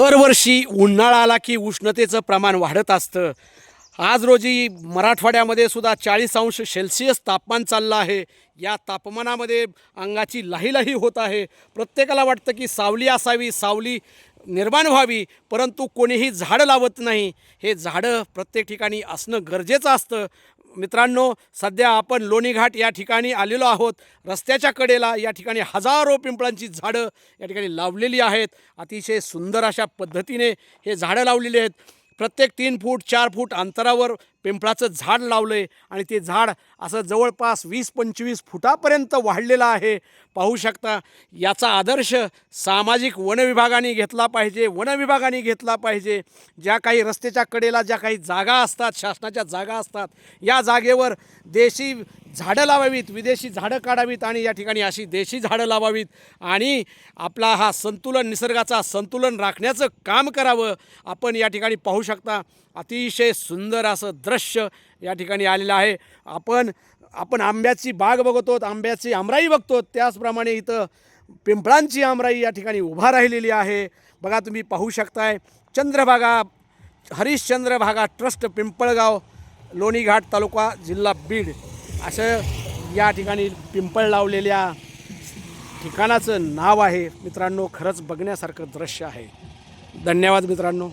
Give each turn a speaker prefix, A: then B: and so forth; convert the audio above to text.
A: दरवर्षी उन्हाळा आला की उष्णतेचं प्रमाण वाढत असतं. आज रोजी मराठवाड्यामध्ये सुद्धा चाळीस अंश सेल्सिअस तापमान चाललं आहे. या तापमानामध्ये अंगाची लाहीलाही होत आहे. प्रत्येकाला वाटतं की सावली असावी सावली निर्माण व्हावी परंतु कोणीही झाडं लावत नाही. हे झाडं प्रत्येक ठिकाणी असणं गरजेचं असतं. मित्रांनो सध्या आपण लोणीघाट या ठिकाणी आलेलो आहोत. रस्त्याच्या कडेला या ठिकाणी हजारो पिंपळांची झाडं या ठिकाणी लावलेली आहेत. अतिशय सुंदर अशा पद्धतीने हे झाडं लावलेली आहेत. प्रत्येक तीन फूट चार फूट अंतरावर पिंपळाचं झाड लावलं आहे आणि ते झाड असं जवळपास वीस पंचवीस फुटापर्यंत वाढलेलं आहे. पाहू शकता याचा आदर्श सामाजिक वनविभागाने घेतला पाहिजे वनविभागाने घेतला पाहिजे. ज्या काही रस्त्याच्या कडेला ज्या काही जागा असतात शासनाच्या जागा असतात या जागेवर देशी झाडं लावावीत विदेशी झाडं काढावीत आणि या ठिकाणी अशी देशी झाडं लावावीत. आणि आपला हा संतुलन निसर्गाचा संतुलन राखण्याचं काम करावं. आपण या ठिकाणी पाहू शकता अतिशय सुंदर असं द्र दृश्य या ठिकाणी आलेलं आहे. आपण आपण आंब्याची बाग बघतो आंब्याची आमराई बघतो त्याचप्रमाणे इथं पिंपळांची आमराई या ठिकाणी उभा राहिलेली आहे. बघा तुम्ही पाहू शकताय. चंद्रभागा हरिश्चंद्र भागा ट्रस्ट पिंपळगाव लोणीघाट तालुका जिल्हा बीड. असं या ठिकाणी पिंपळ लावलेल्या ठिकाणाचं नाव आहे. मित्रांनो खरंच बघण्यासारखं दृश्य आहे. धन्यवाद मित्रांनो.